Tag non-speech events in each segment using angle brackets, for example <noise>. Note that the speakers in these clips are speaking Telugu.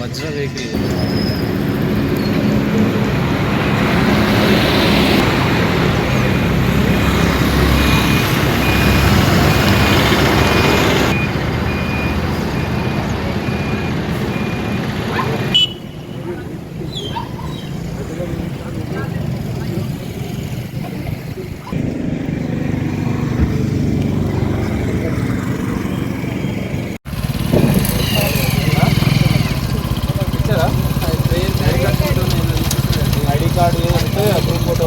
वज्रवेगी కార్డు ఉంటే అప్పుడు ఫోటో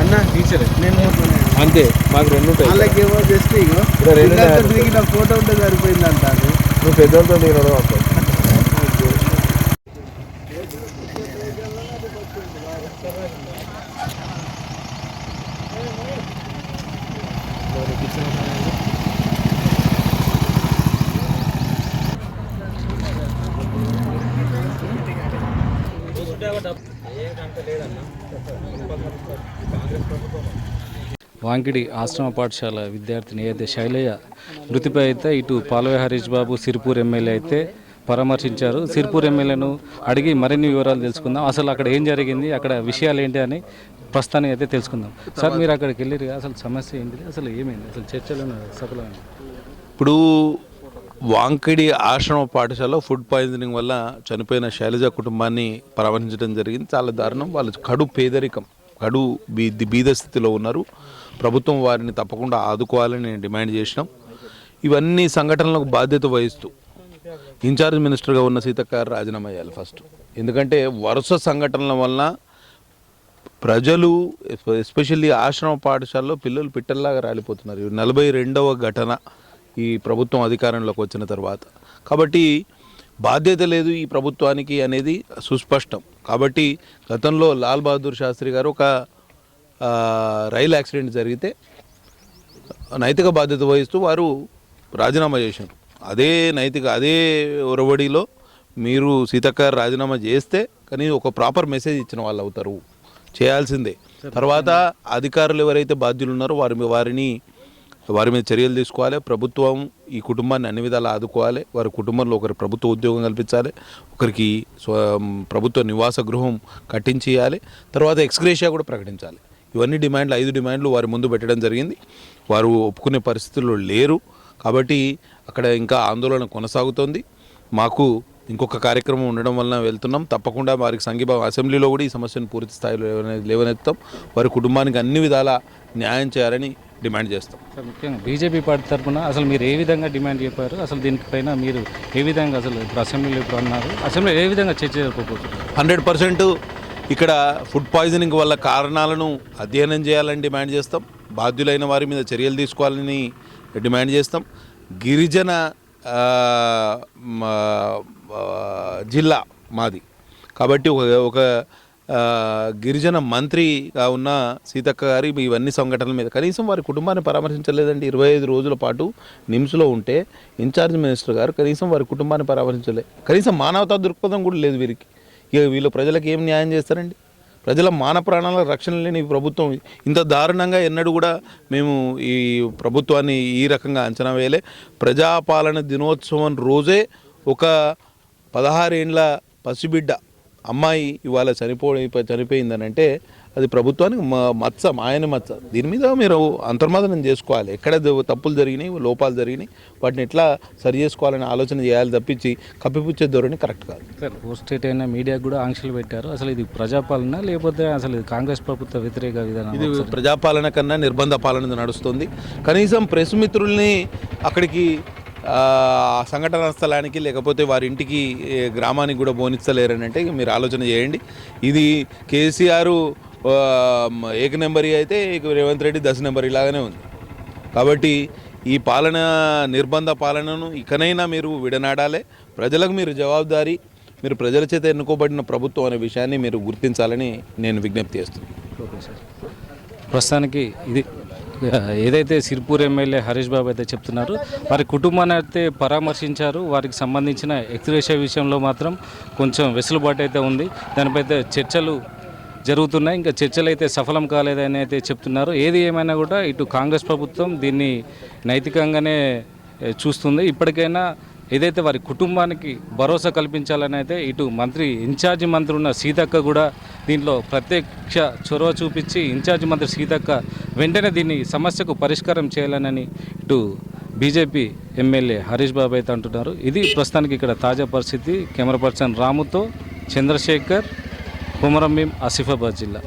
అన్న టీచర్ నేను అంతే మాకు రెండు ఉంటాయి జస్ట్ రెండు ఫోటో ఉంటే సరిపోయింది అంటారు నువ్వు పెద్దలతో నేను వాంకిడి ఆశ్రమ పాఠశాల విద్యార్థిని అయితే శైలయ్య మృతిపై అయితే ఇటు పాలవే హరీష్ బాబు సిరిపూర్ ఎమ్మెల్యే అయితే పరామర్శించారు. సిరిపూర్ ఎమ్మెల్యేను అడిగి మరిన్ని వివరాలు తెలుసుకుందాం. అసలు అక్కడ ఏం జరిగింది అక్కడ విషయాలు ఏంటి అని ప్రస్తుతానికి అయితే తెలుసుకుందాం. సార్ మీరు అక్కడికి వెళ్ళారు అసలు సమస్య ఏంటి అసలు ఏమైంది? అసలు చర్చలు సఫలమైంది? ఇప్పుడు వాంకిడి ఆశ్రమ పాఠశాలలో ఫుడ్ పాయిజనింగ్ వల్ల చనిపోయిన శైలజ కుటుంబాన్ని పరామర్శించడం జరిగింది. చాలా దారుణం. వాళ్ళు కడు పేదరికం కడు బీది బీద స్థితిలో ఉన్నారు. ప్రభుత్వం వారిని తప్పకుండా ఆదుకోవాలని నేను డిమాండ్ చేసినాం. ఇవన్నీ సంఘటనలకు బాధ్యత వహిస్తూ ఇన్ఛార్జ్ మినిస్టర్గా ఉన్న సీతక్క రాజీనామా చేయాలి ఫస్ట్. ఎందుకంటే వరుస సంఘటనల వలన ప్రజలు ఎస్పెషల్లీ ఆశ్రమ పాఠశాలలో పిల్లలు పిట్టల్లాగా రాలిపోతున్నారు. నలభై రెండవ ఘటన. ఈ ప్రభుత్వం అధికారంలోకి వచ్చిన తర్వాత. కాబట్టి బాధ్యత లేదు ఈ ప్రభుత్వానికి అనేది సుస్పష్టం. కాబట్టి గతంలో లాల్ బహదూర్ శాస్త్రి గారు ఒక రైలు యాక్సిడెంట్ జరిగితే నైతిక బాధ్యత వహిస్తూ వారు రాజీనామా చేశారు. అదే నైతిక అదే ఒరవడిలో మీరు సీతక్క రాజీనామా చేస్తే కానీ ఒక ప్రాపర్ మెసేజ్ ఇచ్చిన వాళ్ళు అవుతారు. చేయాల్సిందే. తర్వాత అధికారులు ఎవరైతే బాధ్యులు ఉన్నారో వారి వారిని వారి మీద చర్యలు తీసుకోవాలి. ప్రభుత్వం ఈ కుటుంబాన్ని అన్ని విధాలు ఆదుకోవాలి. వారి కుటుంబంలో ఒకరి ప్రభుత్వ ఉద్యోగం కల్పించాలి. ఒకరికి స్వ ప్రభుత్వ నివాస గృహం కట్టించేయాలి. తర్వాత ఎక్స్గ్రేషియా కూడా ప్రకటించాలి. ఇవన్నీ డిమాండ్లు ఐదు డిమాండ్లు వారి ముందు పెట్టడం జరిగింది. వారు ఒప్పుకునే పరిస్థితుల్లో లేరు. కాబట్టి అక్కడ ఇంకా ఆందోళన కొనసాగుతోంది. మాకు ఇంకొక కార్యక్రమం ఉండడం వలన వెళ్తున్నాం. తప్పకుండా వారికి సంఘీభావం అసెంబ్లీలో కూడా ఈ సమస్యను పూర్తి స్థాయిలో లేవనెత్తాం వారి కుటుంబానికి అన్ని విధాల న్యాయం చేయాలని డిమాండ్ చేస్తాం. సార్ ముఖ్యంగా బీజేపీ పార్టీ తరఫున అసలు మీరు ఏ విధంగా డిమాండ్ చెప్పారు? అసలు దీనిపైన మీరు ఏ విధంగా అసలు ఇప్పుడు అసెంబ్లీలో ఇప్పుడు అన్నారు? అసెంబ్లీలో ఏ విధంగా చర్చ జరపబోతున్నారు హండ్రెడ్ పర్సెంట్ ఇక్కడ ఫుడ్ పాయిజనింగ్ వల్ల కారణాలను అధ్యయనం చేయాలని డిమాండ్ చేస్తాం. బాధ్యులైన వారి మీద చర్యలు తీసుకోవాలని డిమాండ్ చేస్తాం. గిరిజన జిల్లా మాది. కాబట్టి ఒక ఒక గిరిజన మంత్రిగా ఉన్న సీతక్క గారి ఇవన్నీ సంఘటనల మీద కనీసం వారి కుటుంబాన్ని పరామర్శించలేదండి. ఇరవై ఐదు రోజుల పాటు నిమ్స్లో ఉంటే ఇన్ఛార్జ్ మినిస్టర్ గారు కనీసం వారి కుటుంబాన్ని పరామర్శించలే. కనీసం మానవతా దృక్పథం కూడా లేదు వీరికి. ఇక వీళ్ళు ప్రజలకు ఏం న్యాయం చేస్తారండి? ప్రజల మాన ప్రాణాల రక్షణ లేని ఈ ప్రభుత్వం ఇంత దారుణంగా ఎన్నడూ కూడా మేము ఈ ప్రభుత్వాన్ని ఈ రకంగా అంచనా వేయలే. ప్రజాపాలన దినోత్సవం రోజే ఒక పదహారేండ్ల పసిబిడ్డ అమ్మాయి ఇవాళ చనిపోయి చనిపోయిందని అంటే అది ప్రభుత్వానికి మచ్చ మాయని మచ్చ. దీని మీద మీరు అంతర్మాదనం చేసుకోవాలి. ఎక్కడ తప్పులు జరిగినాయి లోపాలు జరిగినాయి వాటిని ఎట్లా సరి చేసుకోవాలని ఆలోచన చేయాలి తప్పించి కప్పిపుచ్చే ధోరణి కరెక్ట్ కాదు. సార్ పోస్టేట్ అయిన మీడియా కూడా ఆంక్షలు పెట్టారు. అసలు ఇది ప్రజాపాలన లేకపోతే అసలు ఇది కాంగ్రెస్ ప్రభుత్వ వ్యతిరేక విధానం ఇది ప్రజాపాలన కన్నా నిర్బంధ పాలన నడుస్తుంది. కనీసం ప్రెస్ మిత్రుల్ని అక్కడికి సంఘటనా స్థలానికి లేకపోతే వారి ఇంటికి గ్రామానికి కూడా బోనిస్తలేరని అంటే మీరు ఆలోచన చేయండి. ఇది కేసీఆర్ ఏక నెంబరీ అయితే రేవంత్ రెడ్డి దశ నెంబర్ ఇలాగానే ఉంది. కాబట్టి ఈ పాలన నిర్బంధ పాలనను ఇకనైనా మీరు విడనాడాలి. ప్రజలకు మీరు జవాబుదారీ మీరు ప్రజల చేత ఎన్నుకోబడిన ప్రభుత్వం అనే విషయాన్ని మీరు గుర్తించాలని నేను విజ్ఞప్తి చేస్తున్నాను. Okay sir. ప్రస్తుతానికి ఇది <laughs> ఏదైతే సిర్పూర్ ఎమ్మెల్యే హరీష్ బాబు అయితే చెప్తున్నారు వారి కుటుంబాన్ని అయితే పరామర్శించారు వారికి సంబంధించిన ఎక్స్రేషియా విషయంలో మాత్రం కొంచెం వెసులుబాటు అయితే ఉంది. దానిపై అయితే చర్చలు జరుగుతున్నాయి. ఇంకా చర్చలు అయితే సఫలం కాలేదని అయితే చెప్తున్నారు. ఏది ఏమైనా కూడా ఇటు కాంగ్రెస్ ప్రభుత్వం దీన్ని నైతికంగానే చూస్తుంది. ఇప్పటికైనా ఏదైతే వారి కుటుంబానికి భరోసా కల్పించాలని అయితే ఇటు మంత్రి ఇన్ఛార్జి మంత్రి ఉన్న సీతక్క కూడా దీంట్లో ప్రత్యక్ష చొరవ చూపించి ఇన్ఛార్జి మంత్రి సీతక్క వెంటనే దీన్ని సమస్యకు పరిష్కారం చేయాలనని ఇటు బీజేపీ ఎమ్మెల్యే హరీష్ బాబు అయితే అంటున్నారు. ఇది ప్రస్తుతానికి ఇక్కడ తాజా పరిస్థితి. కెమెరా పర్సన్ రాముతో చంద్రశేఖర్ కుమరంభీం ఆసిఫాబాద్ జిల్లా.